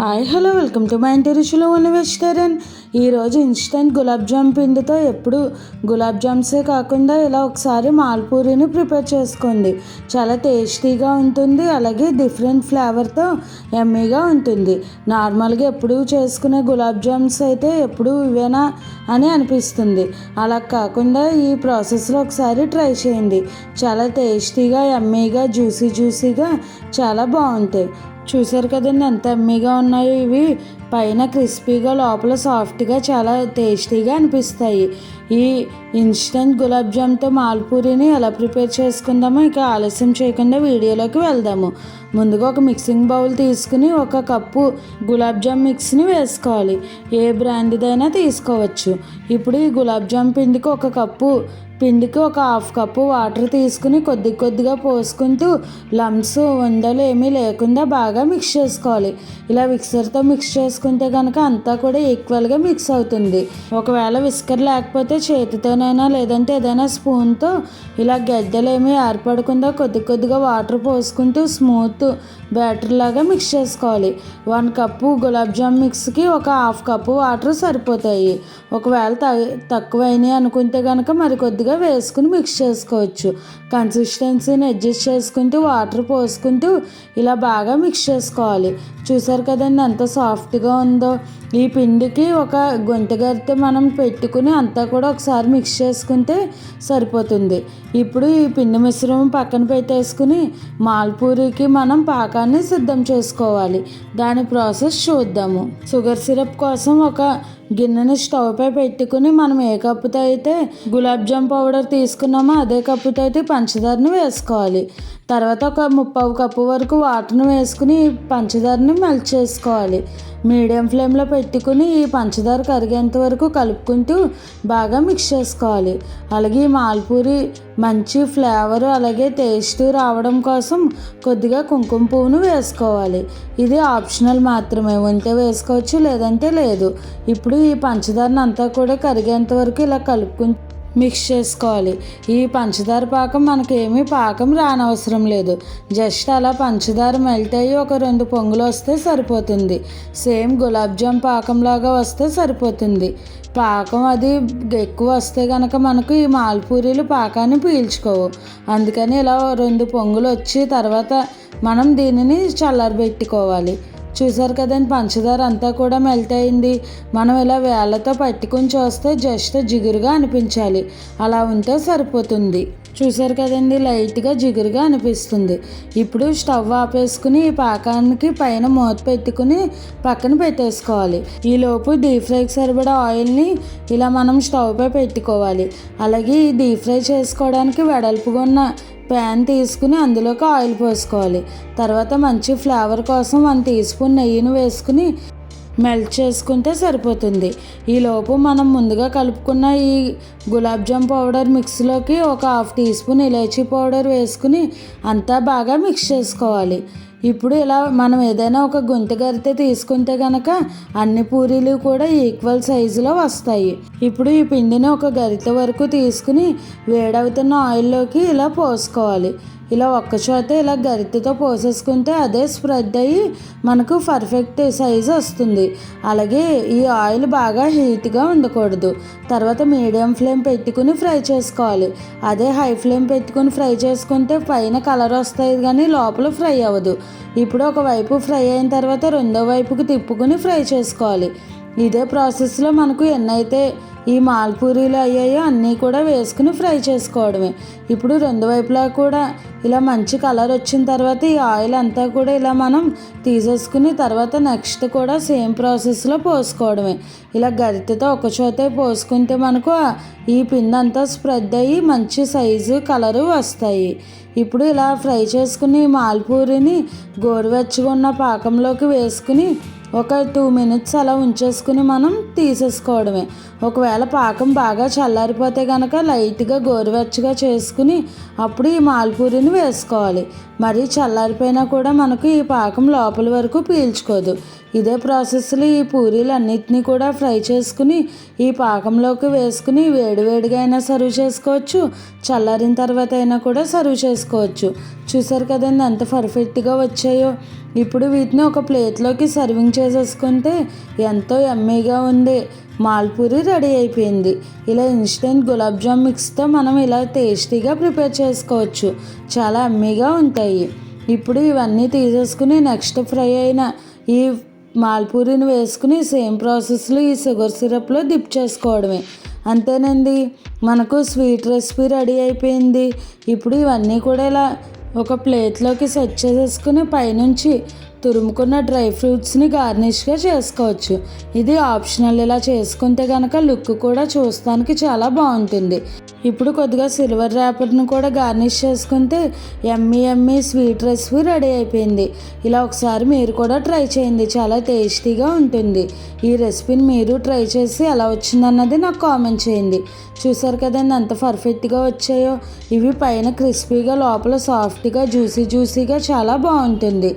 Hi hello welcome to మా ఇంటి రుచిలో ఉన్న వెజిటేరియన్. ఈరోజు ఇన్స్టెంట్ గులాబ్ జామ్ పిండితో ఎప్పుడు గులాబ్ జామ్సే కాకుండా ఇలా ఒకసారి మాల్పూరిని ప్రిపేర్ చేసుకోండి. చాలా టేస్టీగా ఉంటుంది అలాగే డిఫరెంట్ ఫ్లేవర్తో ఎమ్మీగా ఉంటుంది. నార్మల్గా ఎప్పుడు చేసుకునే గులాబ్ జామ్స్ అయితే ఎప్పుడు ఇవేనా అని అనిపిస్తుంది. అలా కాకుండా ఈ ప్రాసెస్లో ఒకసారి ట్రై చేయండి. చాలా టేస్టీగా ఎమ్మీగా జ్యూసీ జ్యూసీగా చాలా బాగుంటాయి. చూసారు కదండి ఎంత ఎమ్మీగా ఉన్నాయో ఇవి. పైన క్రిస్పీగా లోపల సాఫ్ట్గా చాలా టేస్టీగా అనిపిస్తాయి. ఈ ఇన్స్టెంట్ గులాబ్ జామ్తో మాల్పూరిని ఎలా ప్రిపేర్ చేసుకుందామో ఇక ఆలస్యం చేయకుండా వీడియోలోకి వెళ్దాము. ముందుగా ఒక మిక్సింగ్ బౌల్ తీసుకుని ఒక కప్పు గులాబ్ జామ్ మిక్స్ని వేసుకోవాలి. ఏ బ్రాండ్దైనా తీసుకోవచ్చు. ఇప్పుడు ఈ గులాబ్ జామ్ పిండికి ఒక కప్పు పిండికి ఒక హాఫ్ కప్పు వాటర్ తీసుకుని కొద్ది కొద్దిగా పోసుకుంటూ లమ్స్ ఉండలు ఏమీ లేకుండా బాగా మిక్స్ చేసుకోవాలి. ఇలా మిక్సర్తో మిక్స్ చేసుకుంటే వేసుకుంటే కనుక అంతా కూడా ఈక్వల్గా మిక్స్ అవుతుంది. ఒకవేళ విస్కర్ లేకపోతే చేతితోనైనా లేదంటే ఏదైనా స్పూన్తో ఇలా గడ్డలు ఏమీ ఏర్పడకుండా కొద్ది కొద్దిగా వాటర్ పోసుకుంటూ స్మూత్ బ్యాటర్ లాగా మిక్స్ చేసుకోవాలి. వన్ కప్పు గులాబ్ జామ్ మిక్స్కి ఒక హాఫ్ కప్పు వాటర్ సరిపోతాయి. ఒకవేళ త తక్కువైనాయి అనుకుంటే కనుక మరి కొద్దిగా వేసుకుని మిక్స్ చేసుకోవచ్చు. కన్సిస్టెన్సీని అడ్జస్ట్ చేసుకుంటూ వాటర్ పోసుకుంటూ ఇలా బాగా మిక్స్ చేసుకోవాలి. చూసారు కదండి ఎంత సాఫ్ట్గా ఉందో ఈ పిండికి ఒక గరిటె మనం పెట్టుకుని అంతా కూడా ఒకసారి మిక్స్ చేసుకుంటే సరిపోతుంది. ఇప్పుడు ఈ పిండి మిశ్రమం పక్కన పెట్టేసుకుని మాల్పూరికి మనం పాకాన్ని సిద్ధం చేసుకోవాలి. దాని ప్రాసెస్ చూద్దాము. షుగర్ సిరప్ కోసం ఒక గిన్నెని స్టవ్ పై పెట్టుకుని మనం ఏ కప్పుతో అయితే గులాబ్ జామ్ పౌడర్ తీసుకున్నామో అదే కప్పుతో అయితే పంచదారని వేసుకోవాలి. తర్వాత ఒక ముప్పావు కప్పు వరకు వాటర్ని వేసుకుని పంచదారని మెల్ట్ చేసుకోవాలి. మీడియం ఫ్లేమ్లో పెట్టుకుని ఈ పంచదార కరిగేంత వరకు కలుపుకుంటూ బాగా మిక్స్ చేసుకోవాలి. అలాగే ఈ మాల్పూరి మంచి ఫ్లేవర్ అలాగే టేస్ట్ రావడం కోసం కొద్దిగా కుంకుమ పువ్వును వేసుకోవాలి. ఇది ఆప్షనల్ మాత్రమే. ఉంటే వేసుకోవచ్చు లేదంటే లేదు. ఇప్పుడు ఈ పంచదారని అంతా కూడా కరిగేంత వరకు ఇలా కలుపుకుంటూ మిక్స్ చేసుకోవాలి. ఈ పంచదార పాకం మనకి ఏమీ పాకం రానవసరం లేదు. జస్ట్ అలా పంచదార మెల్ట్ అయ్యి ఒక రెండు పొంగులు వస్తే సరిపోతుంది. సేమ్ గులాబ్ జామ్ పాకంలాగా వస్తే సరిపోతుంది. పాకం అది ఎక్కువ వస్తే కనుక మనకు ఈ మాల్పూరీలు పాకాన్ని పీల్చుకోవు. అందుకని ఇలా రెండు పొంగులు వచ్చి తర్వాత మనం దీనిని చల్లారబెట్టుకోవాలి. చూసారు కదండి పంచదార అంతా కూడా మెల్ట్ అయింది. మనం ఇలా వేళ్ళతో పట్టుకుని చూస్తే జస్ట్ జిగురుగా అనిపించాలి. అలా ఉంటే సరిపోతుంది. చూసారు కదండి లైట్గా జిగురుగా అనిపిస్తుంది. ఇప్పుడు స్టవ్ ఆపేసుకుని ఈ పాకానికి పైన మూత పెట్టుకుని పక్కన పెట్టేసుకోవాలి. ఈలోపు డీప్ ఫ్రైకి సరిపడా ఆయిల్ని ఇలా మనం స్టవ్ పై పెట్టుకోవాలి. అలాగే ఈ డీప్ ఫ్రై చేసుకోవడానికి వెడల్పుగా ఉన్న ప్యాన్ తీసుకుని అందులోకి ఆయిల్ పోసుకోవాలి. తర్వాత మంచి ఫ్లేవర్ కోసం వన్ టీ స్పూన్ నెయ్యిని వేసుకుని మెల్ట్ చేసుకుంటే సరిపోతుంది. ఈలోపు మనం ముందుగా కలుపుకున్న ఈ గులాబ్ జామ్ పౌడర్ మిక్స్లోకి ఒక హాఫ్ టీ స్పూన్ ఇలాచీ పౌడర్ వేసుకుని అంతా బాగా మిక్స్ చేసుకోవాలి. ఇప్పుడు ఇలా మనం ఏదైనా ఒక గుంత గరితె తీసుకుంటే కనుక అన్ని పూరీలు కూడా ఈక్వల్ సైజులో వస్తాయి. ఇప్పుడు ఈ పిండిని ఒక గరిత వరకు తీసుకుని వేడవుతున్న ఆయిల్లోకి ఇలా పోసుకోవాలి. ఇలా ఒక్కచోట ఇలా గరిటెతో పోసేసుకుంటే అదే స్ప్రెడ్ అయ్యి మనకు పర్ఫెక్ట్ సైజ్ వస్తుంది. అలాగే ఈ ఆయిల్ బాగా హీట్గా ఉండకూడదు. తర్వాత మీడియం ఫ్లేమ్ పెట్టుకుని ఫ్రై చేసుకోవాలి. అదే హై ఫ్లేమ్ పెట్టుకుని ఫ్రై చేసుకుంటే పైన కలర్ వస్తాయి కానీ లోపల ఫ్రై అవ్వదు. ఇప్పుడు ఒక వైపు ఫ్రై అయిన తర్వాత రెండో వైపుకి తిప్పుకుని ఫ్రై చేసుకోవాలి. ఇదే ప్రాసెస్లో మనకు ఎన్నైతే ఈ మాల్పూరీలు అయ్యాయో అన్నీ కూడా వేసుకుని ఫ్రై చేసుకోవడమే. ఇప్పుడు రెండు వైపులా కూడా ఇలా మంచి కలర్ వచ్చిన తర్వాత ఈ ఆయిల్ అంతా కూడా ఇలా మనం తీసేసుకుని తర్వాత నెక్స్ట్ కూడా సేమ్ ప్రాసెస్లో పోసుకోవడమే. ఇలా గరిటెతో ఒకచోతే పోసుకుంటే మనకు ఈ పిండి అంతా స్ప్రెడ్ అయ్యి మంచి సైజు కలరు వస్తాయి. ఇప్పుడు ఇలా ఫ్రై చేసుకుని మాల్పూరిని గోరువెచ్చగా ఉన్న పాకంలోకి వేసుకుని ఒక టూ మినిట్స్ అలా ఉంచేసుకుని మనం తీసేసుకోవడమే. ఒకవేళ పాకం బాగా చల్లారిపోతే కనుక లైట్గా గోరువెచ్చగా చేసుకుని అప్పుడు ఈ మాల్పూరిని వేసుకోవాలి. మరీ చల్లారిపోయినా కూడా మనకు ఈ పాకం లోపల వరకు పీల్చుకోదు. ఇదే ప్రాసెస్లో ఈ పూరీలు అన్నిటినీ కూడా ఫ్రై చేసుకుని ఈ పాకంలోకి వేసుకుని వేడివేడిగా అయినా సర్వ్ చేసుకోవచ్చు. చల్లారిన తర్వాత అయినా కూడా సర్వ్ చేసుకోవచ్చు. చూసారు కదండి ఎంత పర్ఫెక్ట్గా వచ్చాయో. ఇప్పుడు వీటిని ఒక ప్లేట్లోకి సర్వింగ్ చేసేసుకుంటే ఎంతో ఎమ్మీగా ఉంది. మాల్పూరి రెడీ అయిపోయింది. ఇలా ఇన్స్టెంట్ గులాబ్ జామ్ మిక్స్తో మనం ఇలా టేస్టీగా ప్రిపేర్ చేసుకోవచ్చు. చాలా అమ్మీగా ఉంటాయి. ఇప్పుడు ఇవన్నీ తీసేసుకుని నెక్స్ట్ ఫ్రై అయిన ఈ మాల్పూరిని వేసుకుని సేమ్ ప్రాసెస్లో ఈ షుగర్ సిరప్లో డిప్ చేసుకోవడమే. అంతేనండి మనకు స్వీట్ రెసిపీ రెడీ అయిపోయింది. ఇప్పుడు ఇవన్నీ కూడా ఇలా ఒక ప్లేట్లోకి సెట్ చేసేసుకుని పైనుంచి తురుముకున్న డ్రై ఫ్రూట్స్ని గార్నిష్గా చేసుకోవచ్చు. ఇది ఆప్షనల్. ఇలా చేసుకుంటే కనుక లుక్ కూడా చూస్తానికి చాలా బాగుంటుంది. ఇప్పుడు కొద్దిగా సిల్వర్ ర్యాపర్ని కూడా గార్నిష్ చేసుకుంటే yummy yummy sweet recipe ready అయిపోయింది. ఇలా ఒకసారి మీరు కూడా ట్రై చేయండి. చాలా టేస్టీగా ఉంటుంది. ఈ రెసిపీని మీరు ట్రై చేసి ఎలా వచ్చిందన్నది నాకు కామెంట్ చేయండి. చూసారు కదండి ఎంత పర్ఫెక్ట్గా వచ్చాయో. ఇవి పైన క్రిస్పీగా లోపల సాఫ్ట్గా జ్యూసీ జ్యూసీగా చాలా బాగుంటుంది.